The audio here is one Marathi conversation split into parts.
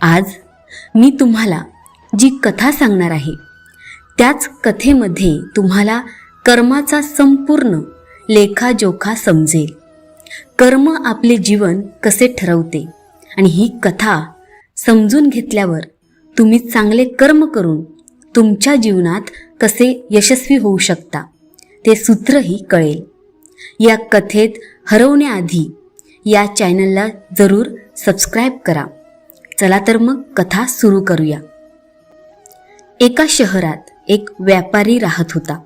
आज मी तुम्हाला जी कथा सांगणार आहे त्याच कथेमध्ये तुम्हाला कर्माचा संपूर्ण लेखाजोखा समजेल. कर्म आपले जीवन कसे ठरवते आणि ही कथा समजून घेतल्यावर तुम्ही चांगले कर्म करून तुमच्या जीवनात कसे यशस्वी होऊ शकता ते सूत्रही कळेल. या कथेत हरवण्याआधी या चॅनलला जरूर सबस्क्राईब करा. चला तर मग कथा सुरू करूया. एका शहरात एक व्यापारी राहत होता.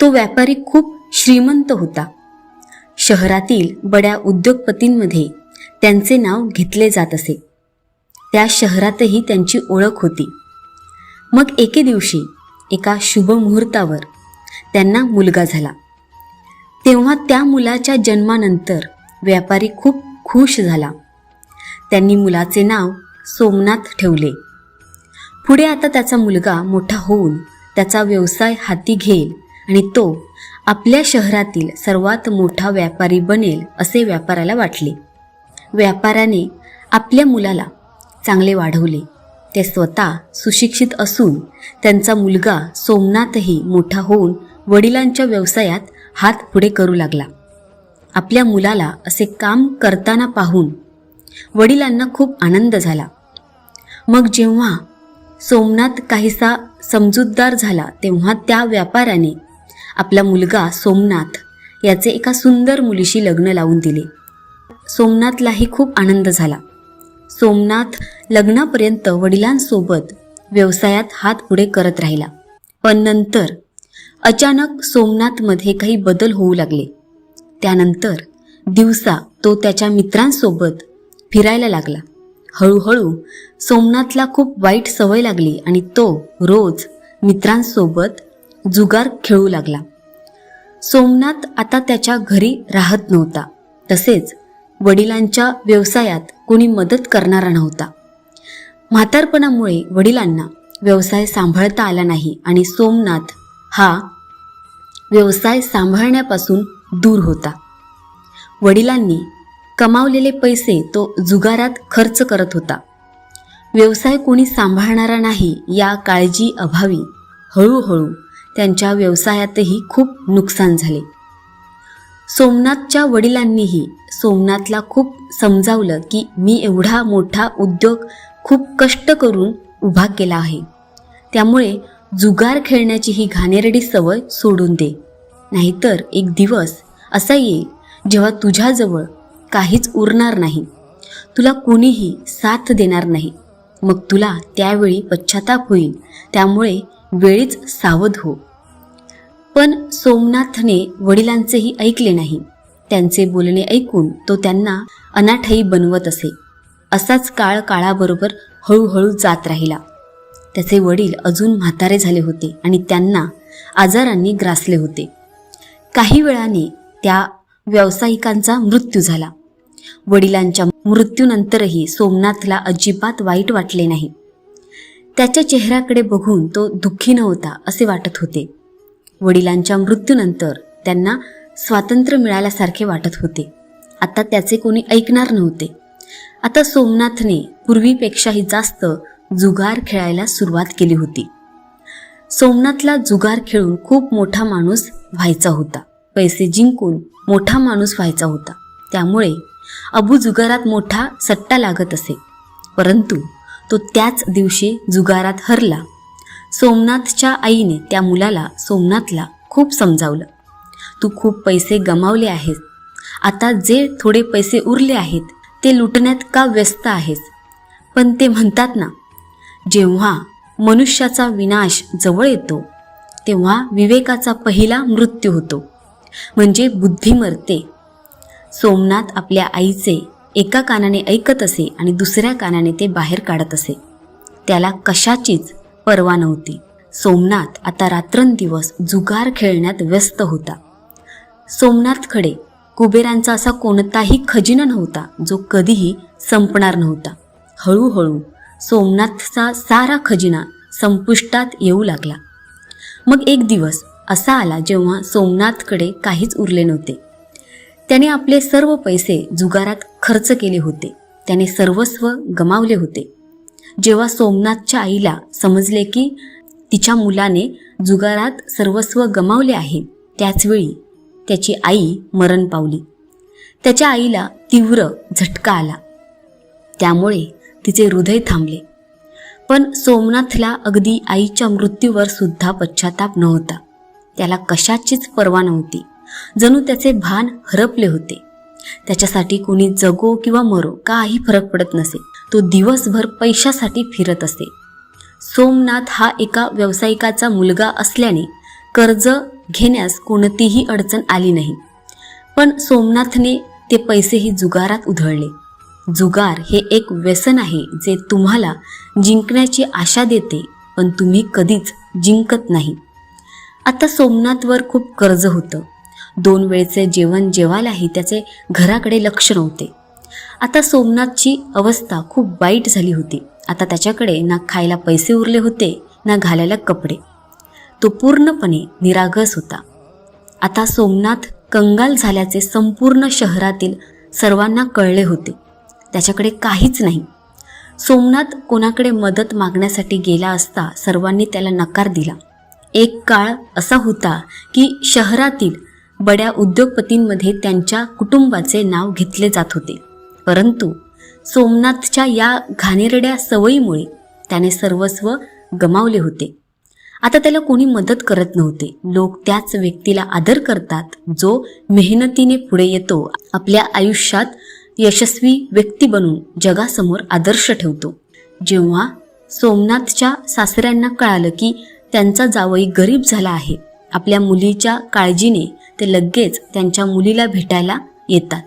तो व्यापारी खूप श्रीमंत होता. शहरातील बड्या उद्योगपतींमध्ये त्यांचे नाव घेतले जात असे. त्या शहरातही त्यांची ओळख होती. मग एके दिवशी एका शुभ मुहूर्तावर त्यांना मुलगा झाला. तेव्हा त्या मुलाच्या जन्मानंतर व्यापारी खूप खुश झाला. त्यांनी मुलाचे नाव सोमनाथ ठेवले. पुढे आता त्याचा मुलगा मोठा होऊन त्याचा व्यवसाय हाती घेईल आणि तो आपल्या शहरातील सर्वात मोठा व्यापारी बनेल असे व्यापाराला वाटले. व्यापाराने आपल्या मुलाला चांगले वाढवले. ते स्वतः सुशिक्षित असून त्यांचा मुलगा सोमनाथही मोठा होऊन वडिलांच्या व्यवसायात हात पुढे करू लागला. आपल्या मुलाला असे काम करताना पाहून वडिलांना खूप आनंद झाला. मग जेव्हा सोमनाथ काहीसा समजूतदार झाला तेव्हा त्या व्यापाऱ्याने आपला मुलगा सोमनाथ याचे एका सुंदर मुलीशी लग्न लावून दिले. सोमनाथलाही खूप आनंद झाला. सोमनाथ लग्नापर्यंत वडिलांसोबत व्यवसायात हात पुढे करत राहिला. पण नंतर अचानक सोमनाथमध्ये काही बदल होऊ लागले. त्यानंतर दिवसा तो त्याच्या मित्रांसोबत फिरायला लागला. हळूहळू सोमनाथला खूप वाईट सवय लागली आणि तो रोज मित्रांसोबत जुगार खेळू लागला. सोमनाथ आता त्याच्या घरी राहत नव्हता. तसेच वडिलांच्या व्यवसायात कोणी मदत करणारा नव्हता. म्हातारपणामुळे वडिलांना व्यवसाय सांभाळता आला नाही आणि सोमनाथ हा व्यवसाय सांभाळण्यापासून दूर होता. वडिलांनी कमावलेले पैसे तो जुगारात खर्च करत होता. व्यवसाय कोणी सांभाळणारा नाही या काळजी अभावी. हळूहळू त्यांच्या व्यवसायातही खूप नुकसान झाले. सोमनाथच्या वडिलांनीही सोमनाथला खूप समजावलं की मी एवढा मोठा उद्योग खूप कष्ट करून उभा केला आहे. त्यामुळे जुगार खेळण्याची ही घाणेरडी सवय सोडून दे. नाहीतर एक दिवस असा येईल जेव्हा तुझ्याजवळ काहीच उरणार नाही. तुला कोणीही साथ देणार नाही. मग तुला त्यावेळी पश्चाताप होईल. त्यामुळे वेळीच सावध हो. पण सोमनाथने वडिलांचेही ऐकले नाही. त्यांचे बोलणे ऐकून तो त्यांना अनाठाई बनवत असे. असाच काळ काळाबरोबर हळूहळू जात राहिला. त्याचे वडील अजून म्हातारे झाले होते आणि त्यांना आजारांनी ग्रासले होते. काही वेळाने त्या व्यावसायिकांचा मृत्यू झाला. वडिलांच्या मृत्यूनंतरही सोमनाथला अजिबात वाईट वाटले नाही. त्याच्या चेहऱ्याकडे बघून तो दुःखी नव्हता असे वाटत होते. वडिलांच्या मृत्यूनंतर त्यांना स्वातंत्र्य मिळाल्यासारखे वाटत होते. आता त्याचे कोणी ऐकणार नव्हते. आता सोमनाथने पूर्वीपेक्षाही जास्त जुगार खेळायला सुरुवात केली होती. सोमनाथला जुगार खेळून खूप मोठा माणूस व्हायचा होता. पैसे जिंकून मोठा माणूस व्हायचा होता. त्यामुळे अबू जुगारात मोठा सट्टा लागत असे. परंतु तो त्याच दिवशी जुगारात हरला. सोमनाथच्या आईने त्या मुलाला सोमनाथला खूप समजावलं. तू खूप पैसे गमावले आहेस. आता जे थोडे पैसे उरले आहेत ते लुटण्यात का व्यस्त आहेस पण ते म्हणतात ना जेव्हा मनुष्याचा विनाश जवळ येतो तेव्हा विवेकाचा पहिला मृत्यू होतो. म्हणजे बुद्धी मरते. सोमनाथ आपल्या आईचे एका कानाने ऐकत असे आणि दुसऱ्या कानाने ते बाहेर काढत असे. त्याला कशाचीच पर्वा नव्हती. सोमनाथ आता रात्रंदिवस जुगार खेळण्यात व्यस्त होता. सोमनाथकडे कुबेरांचा असा कोणताही खजिना नव्हता जो कधीही संपणार नव्हता. हळूहळू सोमनाथचा सारा खजिना संपुष्टात येऊ लागला. मग एक दिवस असा आला जेव्हा सोमनाथकडे काहीच उरले नव्हते. त्याने आपले सर्व पैसे जुगारात खर्च केले होते. त्याने सर्वस्व गमावले होते. जेव्हा सोमनाथच्या आईला समजले की तिच्या मुलाने जुगारात सर्वस्व गमावले आहे त्याचवेळी त्याची आई मरण पावली. त्याच्या आईला तीव्र झटका आला. त्यामुळे तिचे हृदय थांबले. पण सोमनाथला अगदी आईच्या मृत्यूवर सुद्धा पश्चाताप नव्हता. त्याला कशाचीच पर्वा नव्हती. जणू त्याचे भान हरपले होते. त्याच्यासाठी कोणी जगो किंवा मरो काही फरक पडत नसे. तो दिवसभर पैशासाठी फिरत असे. सोमनाथ हा एका व्यावसायिकाचा मुलगा असल्याने कर्ज घेण्यास कोणतीही अडचण आली नाही. पण सोमनाथने ते पैसेही जुगारात उधळले. जुगार हे एक व्यसन आहे जे तुम्हाला जिंकण्याची आशा देते पण तुम्ही कधीच जिंकत नाही. आता सोमनाथवर खूप कर्ज होतं. दोन वेळचे जेवण जेवायलाही त्याचे घराकडे लक्ष नव्हते. आता सोमनाथची अवस्था खूप वाईट झाली होती. आता त्याच्याकडे ना खायला पैसे उरले होते ना घालायला कपडे. तो पूर्णपणे निरागस होता. आता सोमनाथ कंगाल झाल्याचे संपूर्ण शहरातील सर्वांना कळले होते. त्याच्याकडे काहीच नाही. सोमनाथ कोणाकडे मदत मागण्यासाठी गेला असता सर्वांनी त्याला नकार दिला. एक काळ असा होता की शहरातील बड्या उद्योगपतींमध्ये त्यांच्या कुटुंबाचे नाव घेतले जात होते. परंतु सोमनाथच्या या घाणेरड्या सवयीमुळे त्याने सर्वस्व गमावले होते. आता त्याला कोणी मदत करत नव्हते. लोक त्याच व्यक्तीला आदर करतात जो मेहनतीने पुढे येतो आपल्या आयुष्यात यशस्वी व्यक्ती बनून जगासमोर आदर्श ठेवतो. जेव्हा सोमनाथच्या सासऱ्यांना कळालं की त्यांचा जावई गरीब झाला आहे. आपल्या मुलीच्या काळजीने ते लगेच त्यांच्या मुलीला भेटायला येतात.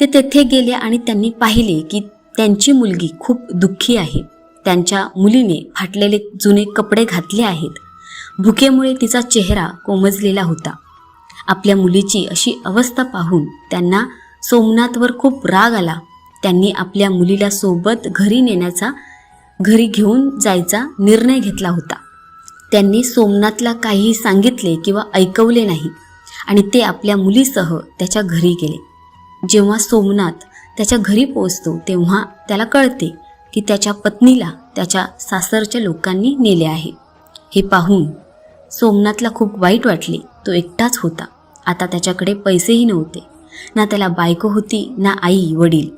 ते तेथे गेले आणि त्यांनी पाहिले की त्यांची मुलगी खूप दुःखी आहे. त्यांच्या मुलीने फाटलेले जुने कपडे घातले आहेत. भुकेमुळे तिचा चेहरा कोमजलेला होता. आपल्या मुलीची अशी अवस्था पाहून त्यांना सोमनाथवर खूप राग आला. त्यांनी आपल्या मुलीला सोबत घरी नेण्याचा घरी घेऊन जायचा निर्णय घेतला होता. त्यांनी सोमनाथला काहीही सांगितले किंवा ऐकवले नाही. आणि ते आपल्या मुलीसह त्याच्या घरी गेले. जेव्हा सोमनाथ त्याच्या घरी पोहोचतो तेव्हा त्याला कळते की त्याच्या पत्नीला त्याच्या सासरच्या लोकांनी नेले आहे. हे पाहून सोमनाथला खूप वाईट वाटले. तो एकटाच होता. आता त्याच्याकडे पैसेही नव्हते. ना त्याला बायको होती ना आई वडील.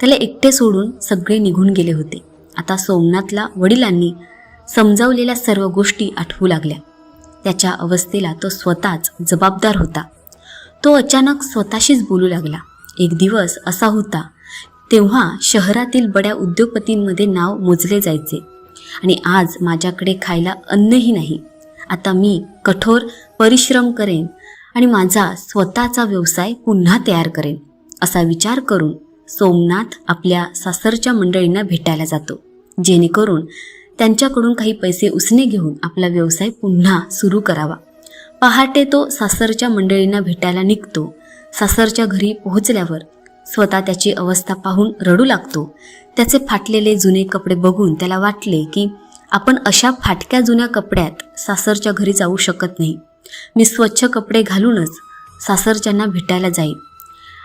त्याला एकटे सोडून सगळे निघून गेले होते. आता सोमनाथला वडिलांनी समजावलेल्या सर्व गोष्टी आठवू लागल्या. त्याच्या अवस्थेला तो स्वतःच जबाबदार होता. तो अचानक स्वतःशीच बोलू लागला. एक दिवस असा होता तेव्हा शहरातील बड्या उद्योगपतींमध्ये नाव मोजले जायचे आणि आज माझ्याकडे खायला अन्नही नाही. आता मी कठोर परिश्रम करेन आणि माझा स्वतःचा व्यवसाय पुन्हा तयार करेन असा विचार करून सोमनाथ आपल्या सासरच्या मंडळींना भेटायला जातो. जेणेकरून त्यांच्याकडून काही पैसे उसने घेऊन आपला व्यवसाय पुन्हा सुरू करावा. पहाटे तो सासरच्या मंडळींना भेटायला निघतो. सासरच्या घरी पोहोचल्यावर स्वतः त्याची अवस्था पाहून रडू लागतो. त्याचे फाटलेले जुने कपडे बघून त्याला वाटले की आपण अशा फाटक्या जुन्या कपड्यात सासरच्या घरी जाऊ शकत नाही. मी स्वच्छ कपडे घालूनच सासरच्यांना भेटायला जाईन.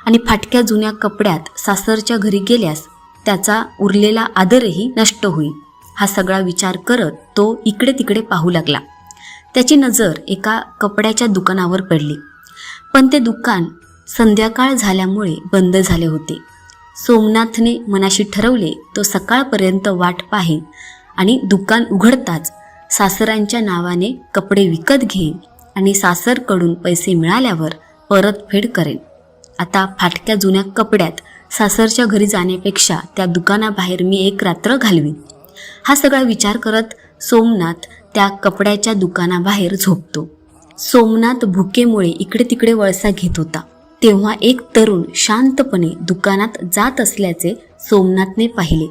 आणि फाटक्या जुन्या कपड्यात सासरच्या घरी गेल्यास त्याचा उरलेला आदरही नष्ट होईल. हा सगळा विचार करत तो इकडे तिकडे पाहू लागला. त्याची नजर एका कपड्याच्या दुकानावर पडली. पण ते दुकान संध्याकाळ झाल्यामुळे बंद झाले होते. सोमनाथने मनाशी ठरवले तो सकाळपर्यंत वाट पाहीन आणि दुकान उघडताच सासरांच्या नावाने कपडे विकत घेईन आणि सासरकडून पैसे मिळाल्यावर परतफेड करेन. आता फाटक्या जुन्या कपड्यात सासरच्या घरी जाण्यापेक्षा त्या दुकानाबाहेर मी एक रात्र घालवीन. हा सगळा विचार करत सोमनाथ त्या कपड्याच्या दुकानाबाहेर झोपतो. सोमनाथ भुकेमुळे इकडे तिकडे वळसा घेत होता. तेव्हा एक तरुण शांतपणे दुकानात जात असल्याचे सोमनाथने पाहिले.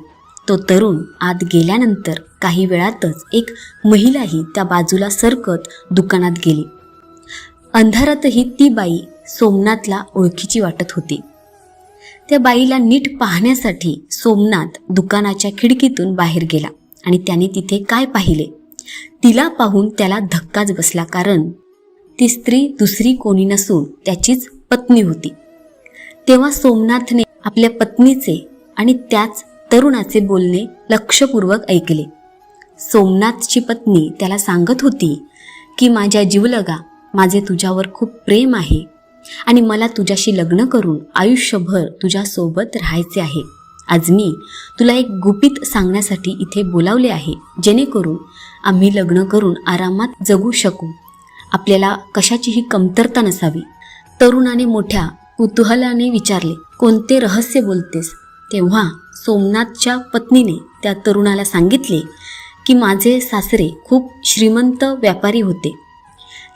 तो तरुण आत गेल्यानंतर काही वेळातच एक महिलाही त्या बाजूला सरकत दुकानात गेली. अंधारातही ती बाई सोमनाथला ओळखीची वाटत होती. त्या बाईला नीट पाहण्यासाठी सोमनाथ दुकानाच्या खिडकीतून बाहेर गेला आणि त्याने तिथे काय पाहिले? तिला पाहून त्याला धक्काच बसला कारण ती स्त्री दुसरी कोणी नसून त्याचीच पत्नी होती. तेव्हा सोमनाथने आपल्या पत्नीचे आणि त्याच तरुणाचे बोलणे लक्षपूर्वक ऐकले. सोमनाथची पत्नी त्याला सांगत होती की माझ्या जीवलगा माझे तुझ्यावर खूप प्रेम आहे. आणि मला तुझ्याशी लग्न करून आयुष्यभर तुझ्यासोबत राहायचे आहे. आज मी तुला एक गुपित सांगण्यासाठी इथे बोलावले आहे जेणेकरून आम्ही लग्न करून आरामात जगू शकू. आपल्याला कशाचीही कमतरता नसावी. तरुणाने मोठ्या कुतूहलाने विचारले कोणते रहस्य बोलतेस? तेव्हा सोमनाथच्या पत्नीने त्या तरुणाला सांगितले की माझे सासरे खूप श्रीमंत व्यापारी होते.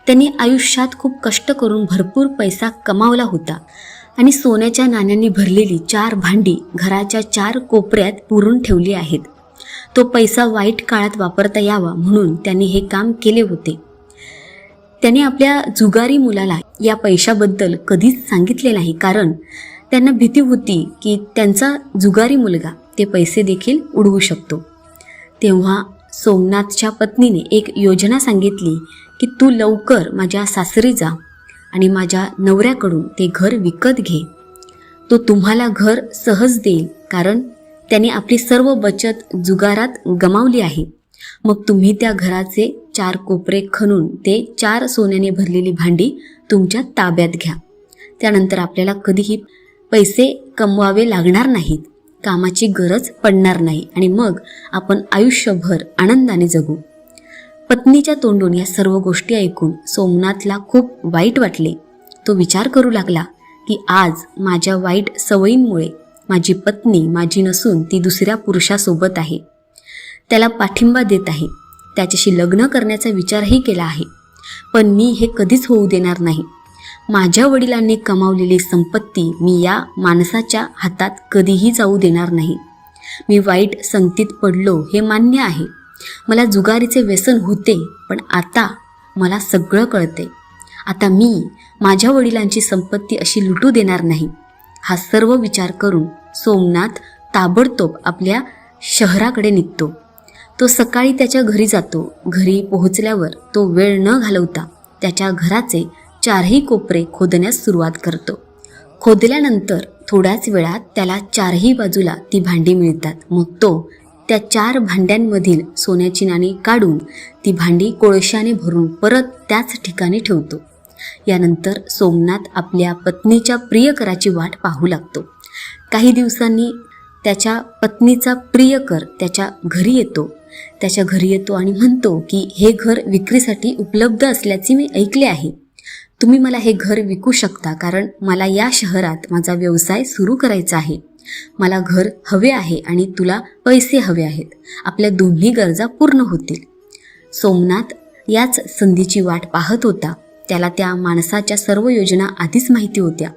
त्यांनी आयुष्यात खूप कष्ट करून भरपूर पैसा कमावला होता. आणि सोन्याच्या नाण्यांनी भरलेली चार भांडी घराच्या चार कोपऱ्यात पुरून ठेवली आहेत. तो पैसा वाईट काळात वापरता यावा म्हणून त्यांनी हे काम केले होते. त्याने आपल्या जुगारी मुलाला या पैशाबद्दल कधीच सांगितले नाही कारण त्यांना भीती होती की त्यांचा जुगारी मुलगा ते पैसे देखील उडवू शकतो. तेव्हा सोमनाथच्या पत्नीने एक योजना सांगितली की तू लवकर माझ्या सासरी जा आणि माझ्या नवऱ्याकडून ते घर विकत घे. तो तुम्हाला घर सहज देईल कारण त्याने आपली सर्व बचत जुगारात गमावली आहे. मग तुम्ही त्या घराचे चार कोपरे खणून ते चार सोन्याने भरलेली भांडी तुमच्या ताब्यात घ्या. त्यानंतर आपल्याला कधीही पैसे कमवावे लागणार नाहीत. कामाची गरज पडणार नाही आणि मग आपण आयुष्यभर आनंदाने जगू. पत्नीच्या तोंडून या सर्व गोष्टी ऐकून सोमनाथला खूप वाईट वाटले. तो विचार करू लागला की आज माझ्या वाईट सवयींमुळे माझी पत्नी माझी नसून ती दुसऱ्या पुरुषासोबत आहे. त्याला पाठिंबा देत आहे. त्याच्याशी लग्न करण्याचा विचारही केला आहे. पण मी हे कधीच होऊ देणार नाही. माझ्या वडिलांनी कमावलेली संपत्ती मी या माणसाच्या हातात कधीही जाऊ देणार नाही. मी वाईट संगतीत पडलो हे मान्य आहे. मला जुगारीचे व्यसन होते पण आता मला सगळं कळते. आता मी माझ्या वडिलांची संपत्ती अशी लुटू देणार नाही. हा सर्व विचार करून सोमनाथ ताबडतोब आपल्या शहराकडे निघतो. तो सकाळी त्याच्या घरी जातो. घरी पोहोचल्यावर तो वेळ न घालवता त्याच्या घराचे चारही कोपरे खोदण्यास सुरुवात करतो. खोदल्यानंतर थोड्याच वेळात त्याला चारही बाजूला ती भांडी मिळतात. मग तो त्या चार भांड्यांमधील सोन्याची नाणी काढून ती भांडी कोळशाने भरून परत त्याच ठिकाणी ठेवतो. यानंतर सोमनाथ आपल्या पत्नीच्या प्रियकराची वाट पाहू लागतो. काही दिवसांनी त्याच्या पत्नीचा प्रियकर त्याच्या घरी येतो. त्याच्या घरी येतो आणि म्हणतो की हे घर विक्रीसाठी उपलब्ध असल्याचे मी ऐकले आहे. तुम्ही मला हे घर विकू शकता कारण मला या शहरात माझा व्यवसाय सुरू करायचा आहे. मला घर हवे आहे आणि तुला पैसे हवे आहेत. आपल्या दोन्ही गरजा पूर्ण होतील. सोमनाथ याच संधीची वाट पाहत होता. त्याला त्या माणसाच्या सर्व योजना आधीच माहिती होत्या.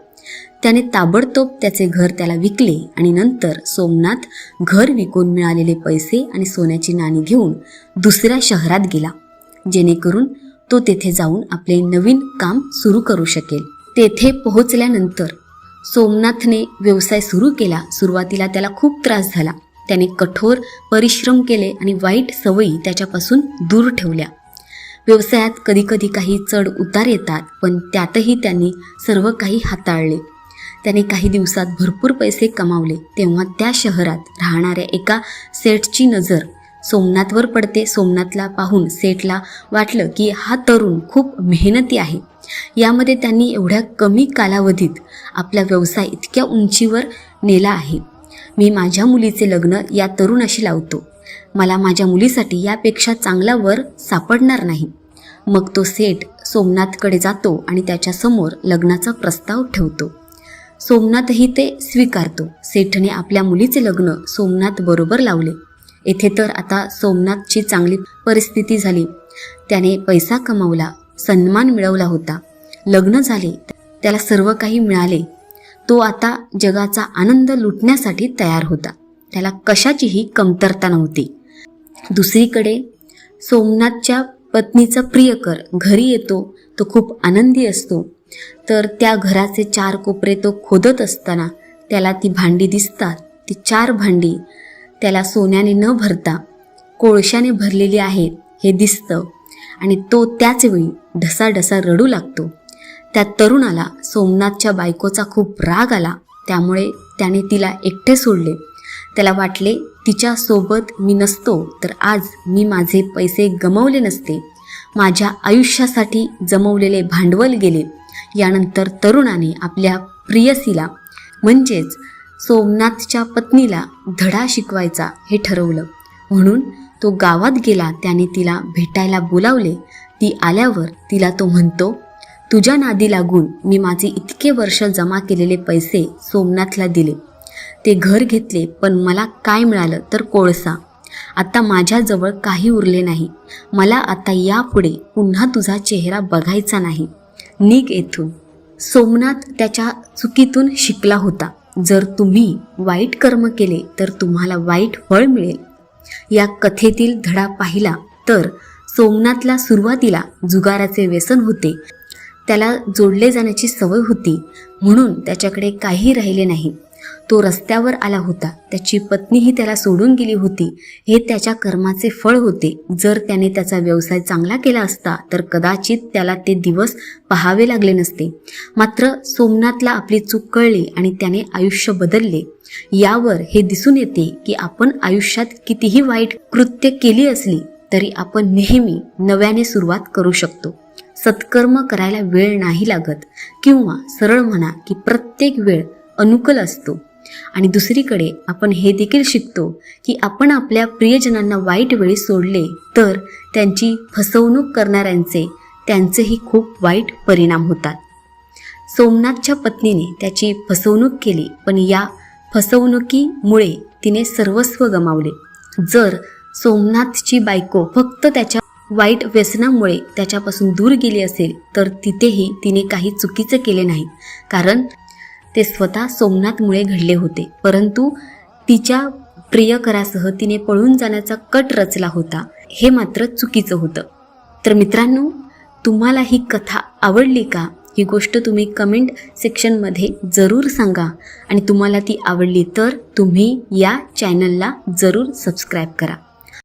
त्याने ताबडतोब त्याचे घर त्याला विकले आणि नंतर सोमनाथ घर विकून मिळालेले पैसे आणि सोन्याची नाणी घेऊन दुसऱ्या शहरात गेला. जेणेकरून तो तेथे जाऊन आपले नवीन काम सुरू करू शकेल. तेथे पोहोचल्यानंतर सोमनाथने व्यवसाय सुरू केला. सुरुवातीला त्याला खूप त्रास झाला. त्याने कठोर परिश्रम केले आणि वाईट सवयी त्याच्यापासून दूर ठेवल्या. व्यवसायात कधीकधी काही चढ उतार येतात पण त्यातही त्यांनी सर्व काही हाताळले. त्याने काही दिवसात भरपूर पैसे कमावले. तेव्हा त्या शहरात राहणाऱ्या एका सेठची नजर सोमनाथवर पडते. सोमनाथला पाहून सेठला वाटलं की हा तरुण खूप मेहनती आहे. यामध्ये त्यांनी एवढ्या कमी कालावधीत आपला व्यवसाय इतक्या उंचीवर नेला आहे. मी माझ्या मुलीचे लग्न या तरुणाशी लावतो. मला माझ्या मुलीसाठी यापेक्षा चांगला वर सापडणार नाही. मग तो सेठ सोमनाथकडे जातो आणि त्याच्यासमोर लग्नाचा प्रस्ताव ठेवतो. सोमनाथही ते स्वीकारतो. सेठने आपल्या मुलीचे लग्न सोमनाथ बरोबर लावले. येथे तर आता सोमनाथची चांगली परिस्थिती झाली. त्याने पैसा कमावला. सन्मान मिळवला होता. लग्न झाले त्याला सर्व काही मिळाले. तो आता जगाचा आनंद लुटण्यासाठी तयार होता. त्याला कशाचीही कमतरता नव्हती. दुसरीकडे सोमनाथच्या पत्नीचा प्रियकर घरी येतो तो खूप आनंदी असतो. तर त्या घराचे चार कोपरे तो खोदत असताना त्याला ती भांडी दिसतात. ती चार भांडी त्याला सोन्याने न भरता कोळशाने भरलेली आहेत हे दिसतं. आणि तो त्याच वेळी ढसाढसा रडू लागतो. त्या तरुणाला सोमनाथच्या बायकोचा खूप राग आला. त्यामुळे त्याने तिला एकटे सोडले. त्याला वाटले तिच्यासोबत मी नसतो तर आज मी माझे पैसे गमवले नसते. माझ्या आयुष्यासाठी जमवलेले भांडवल गेले. यानंतर तरुणाने आपल्या प्रियसीला म्हणजेच सोमनाथच्या पत्नीला धडा शिकवायचा हे ठरवलं. म्हणून तो गावात गेला त्याने तिला भेटायला बोलावले. ती आल्यावर तिला तो म्हणतो तुझ्या नादी लागून मी माझे इतके वर्ष जमा केलेले पैसे सोमनाथला दिले. ते घर घेतले पण मला काय मिळालं तर कोळसा. आता माझ्याजवळ काही उरले नाही. मला आता यापुढे पुन्हा तुझा चेहरा बघायचा नाही. निघ येथून. सोमनाथ त्याच्या चुकीतून शिकला होता. जर तुम्ही वाईट कर्म केले तर तुम्हाला वाईट फळ मिळेल. या कथेतील धडा पाहिला तर सोमनाथला सुरुवातीला जुगाराचे व्यसन होते. त्याला जोडले जाण्याची सवय होती. म्हणून त्याच्याकडे काही राहिले नाही. तो रस्त्यावर आला होता. त्याची पत्नीही त्याला सोडून गेली होती. हे त्याच्या कर्माचे फळ होते. जर त्याने त्याचा व्यवसाय चांगला केला असता तर कदाचित त्याला ते दिवस पाहावे लागले नसते. मात्र सोमनाथला आपली चूक कळली आणि त्याने आयुष्य बदलले. यावर हे दिसून येते की आपण आयुष्यात कितीही वाईट कृत्य केली असली तरी आपण नेहमी नव्याने सुरुवात करू शकतो. सत्कर्म करायला वेळ नाही लागत. किंवा सरळ म्हणा की प्रत्येक वेळ अनुकूल असतो. आणि दुसरीकडे आपण हे देखील शिकतो की आपण आपल्या प्रियजनांना वाईट वेळी सोडले तर त्यांची फसवणूक करणाऱ्यांचे त्यांचेही खूप वाईट परिणाम होतात. सोमनाथच्या पत्नीने त्याची फसवणूक केली पण या फसवणुकीमुळे तिने सर्वस्व गमावले. जर सोमनाथची बायको फक्त त्याच्या वाईट व्यसनामुळे त्याच्यापासून दूर गेली असेल तर तिथेही तिने काही चुकीचं केले नाही. कारण ते स्वतः सोमनाथमुळे घडले होते. परंतु तिच्या प्रियकरासह तिने पळून जाण्याचा कट रचला होता. हे मात्र चुकीचं होतं. तर मित्रांनो तुम्हाला ही कथा आवडली का? ही गोष्ट तुम्ही कमेंट सेक्शनमध्ये जरूर सांगा. आणि तुम्हाला ती आवडली तर तुम्ही या चॅनलला जरूर सबस्क्राईब करा.